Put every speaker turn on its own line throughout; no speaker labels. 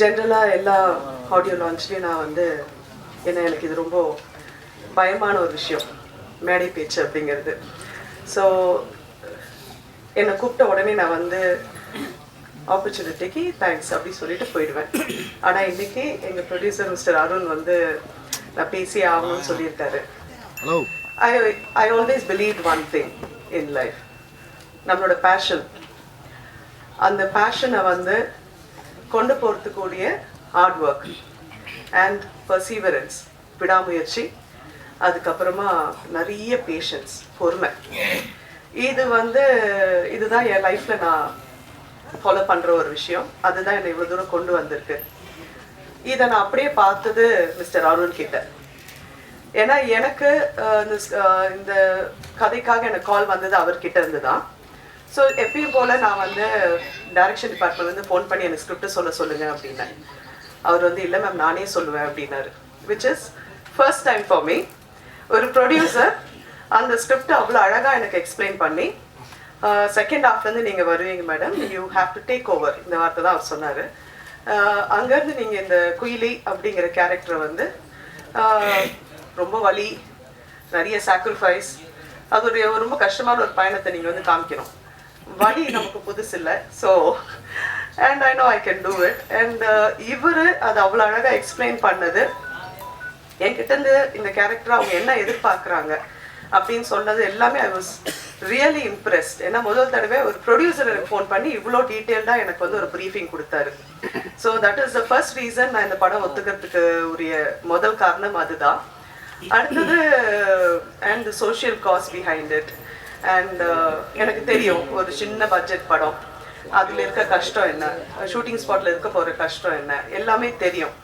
ஜென்ரலாக எல்லா ஆடியோ லான்ச்லேயும் நான் வந்து என்ன எனக்கு இது ரொம்ப பயமான ஒரு விஷயம். மேடை பேச்சு அப்படிங்கிறது. ஸோ என்னை கூப்பிட்ட உடனே நான் வந்து ஆப்பர்ச்சுனிட்டிக்கு தேங்க்ஸ் அப்படி சொல்லிட்டு போயிடுவேன். ஆனால் இன்னைக்கு எங்கள் ப்ரொடியூசர் மிஸ்டர் அருண் வந்து நான் பேசி ஆகணும்னு சொல்லியிருக்காரு. I I always believe one thing in life நம்மளோட பேஷன் அந்த பேஷனை வந்து கொண்டு போகிறதுக்கூடிய ஹார்ட் ஒர்க் அண்ட் பர்சீவரன்ஸ் விடாமுயற்சி அதுக்கப்புறமா நிறைய பேஷன்ஸ் பொறுமை. இது வந்து இதுதான் என் லைஃப்பில் நான் ஃபாலோ பண்ணுற ஒரு விஷயம். அதுதான் என்னை இவ்வளோ தூரம் கொண்டு வந்திருக்கு. இதை நான் அப்படியே பார்த்தது மிஸ்டர் அருண் கிட்ட. ஏன்னா எனக்கு இந்த இந்த கதைக்காக எனக்கு கால் வந்தது அவர்கிட்ட இருந்து தான் ஸோ எப்பயும் போல் நான் வந்து டைரக்ஷன் டிபார்ட்மெண்ட் வந்து ஃபோன் பண்ணி எனக்கு ஸ்கிரிப்ட் சொல்ல சொல்லுங்கள் அப்படின்னேன். அவர் வந்து இல்லை மேம் நானே சொல்லுவேன் அப்படின்னாரு. Which is first time for me ஒரு ப்ரொடியூசர் அந்த ஸ்கிரிப்ட் அவ்வளோ அழகாக எனக்கு எக்ஸ்பிளைன் பண்ணி செகண்ட் ஹாஃப்லேருந்து நீங்கள் வருவீங்க madam you have to take over இந்த வார்த்தை தான் அவர் சொன்னார். அங்கேருந்து நீங்கள் இந்த குயிலி அப்படிங்கிற கேரக்டரை வந்து ரொம்ப வலி நிறைய சாக்ரிஃபைஸ் அது ஒரு ரொம்ப கஷ்டமான ஒரு பயணத்தை நீங்கள் வந்து காமிக்கணும். வழி நமக்கு புதுசு இல்லை so and I know I can do it and இவர் அது அவ்வளோ அழகாக எக்ஸ்பிளைன் பண்ணது. என்கிட்ட இருந்து இந்த கேரக்டர் அவங்க என்ன எதிர்பார்க்குறாங்க அப்படின்னு சொன்னது எல்லாமே ஐ வாஸ் ரியலி இம்ப்ரெஸ்ட் ஏன்னா முதல் தடவை ஒரு ப்ரொடியூசர் எனக்கு ஃபோன் பண்ணி இவ்வளோ டீட்டெயில்டாக எனக்கு வந்து ஒரு ப்ரீஃபிங் கொடுத்தாரு. So that is the first reason நான் இந்த படம் ஒத்துக்கிறதுக்கு உரிய முதல் காரணம் அதுதான். அடுத்தது and social cause behind it and uh, எனக்கு தெரியும் ஒரு சின்ன பட்ஜெட் படம். அதில் இருக்க கஷ்டம் என்ன? ஷூட்டிங் ஸ்பாட்டில் இருக்க போகிற கஷ்டம் என்ன? எல்லாமே தெரியும்.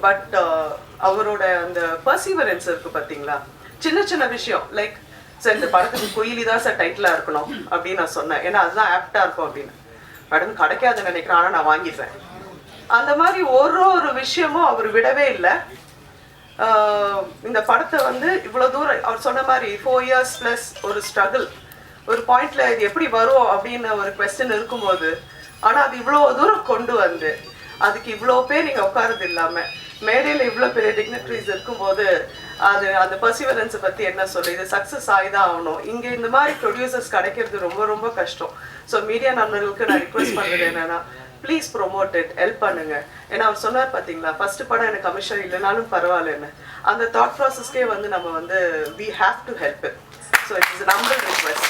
பட் uh, அவரோட அந்த பர்சீவரன்ஸ் இருக்கு பார்த்தீங்களா சின்ன சின்ன விஷயம். லைக் சார் இந்த படத்துக்கு குயிலி தான் சார் டைட்டிலாக இருக்கணும் அப்படின்னு நான் சொன்னேன். ஏன்னா அதுதான் ஆப்டாக இருக்கும் அப்படின்னு. படம் கிடைக்காதுன்னு நினைக்கிறேன். ஆனால் நான் வாங்கிடுறேன். அந்த மாதிரி ஒரு ஒரு விஷயமும் அவர் விடவே இல்லை. Uh, இந்த படத்தை வந்து இவ்வளோ தூரம் அவர் சொன்ன மாதிரி ஃபோர் இயர்ஸ் ப்ளஸ் ஒரு ஸ்ட்ரகிள் ஒரு பாயிண்ட்ல இது எப்படி வரும் அப்படின்னு ஒரு கொஸ்டின் இருக்கும்போது ஆனால் அது இவ்வளோ தூரம் கொண்டு வந்து அதுக்கு இவ்வளோ பேர் நீங்கள் உட்காரது இல்லாமல் மேடையில் இவ்வளோ பெரிய டிக்னட்ரிஸ் இருக்கும்போது அது அந்த பர்சிவரன்ஸை பற்றி என்ன சொல்லு? இது சக்ஸஸ் ஆகிதான் ஆகணும். இங்கே இந்த மாதிரி ப்ரொடியூசர்ஸ் கிடைக்கிறது ரொம்ப ரொம்ப கஷ்டம். ஸோ மீடியா நண்பர்களுக்கு நான் ரிக்வெஸ்ட் பண்ணுறது என்னன்னா ப்ளீஸ் ப்ரொமோட் இட் ஹெல்ப் பண்ணுங்க. ஏன்னா அவர் சொன்னார் பார்த்தீங்களா ஃபர்ஸ்ட் படம் எனக்கு கமிஷன் இல்லைனாலும் பரவாயில்லன்னு. அந்த தாட் ப்ராசஸ்க்கே வந்து நம்ம வந்து we have to help it so it's number request